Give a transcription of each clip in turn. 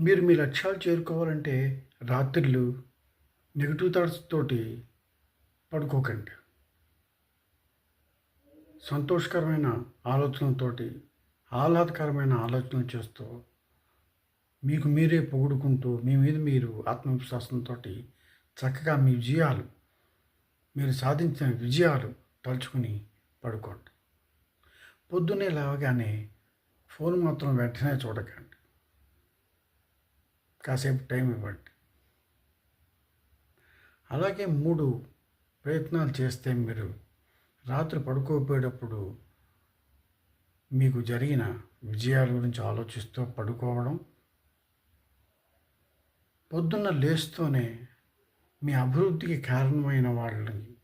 మీరు మీ లక్ష్యాలు చేరుకోవాలంటే రాత్రులు నెగిటివ్ థాట్స్ తోటి పడుకోకండి. సంతోషకరమైన ఆలోచనలతోటి ఆహ్లాదకరమైన ఆలోచనలు చేస్తూ మీకు మీరే పొగుడుకుంటూ మీ మీద మీరు ఆత్మవిశ్వాసంతో చక్కగా మీ విజయాలు మీరు సాధించిన విజయాలు తలుచుకుని పడుకోండి. పొద్దున్నే లేవగానే ఫోన్ మాత్రం వెంటనే చూడకండి. కాసేపు టైం ఇవ్వండి. అలాగే మూడు ప్రయత్నాలు చేస్తే మీరు రాత్రి పడుకోపోయేటప్పుడు మీకు జరిగిన విజయాల గురించి ఆలోచిస్తూ పడుకోవడం పొద్దున్న లేస్తూనే మీ అభివృద్ధికి కారణమైన వాళ్ళని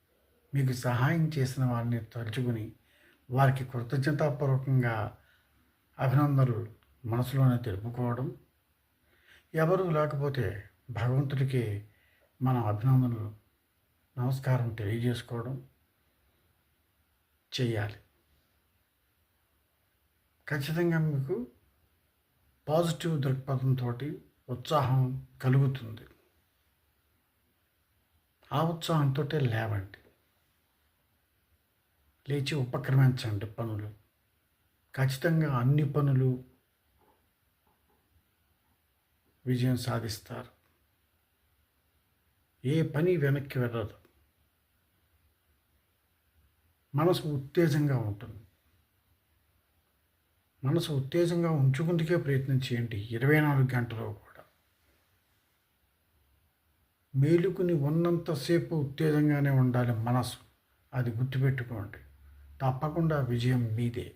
మీకు సహాయం చేసిన వారిని తలుచుకుని వారికి కృతజ్ఞతాపూర్వకంగా అభినందనలు మనసులోనే తెలుపుకోవడం ఎవరు లేకపోతే భగవంతుడికి మనం అభినందనలు నమస్కారం తెలియజేసుకోవడం చేయాలి ఖచ్చితంగా మీకు పాజిటివ్ దృక్పథంతో ఉత్సాహం కలుగుతుంది. ఆ ఉత్సాహంతో లేవండి. లేచి ఉపక్రమించండి పనులు. ఖచ్చితంగా అన్ని పనులు విజయం సాధిస్తారు. ఏ పని వెనక్కి వెళ్ళదు. మనసు ఉత్తేజంగా ఉంటుంది. మనసు ఉత్తేజంగా ఉంచుకుందుకే ప్రయత్నం చేయండి ఇరవై నాలుగు గంటలు కూడా. మేలుకుని ఉన్నంతసేపు ఉత్తేజంగానే ఉండాలి మనసు. అది గుర్తుపెట్టుకోండి. తప్పకుండా విజయం మీదే.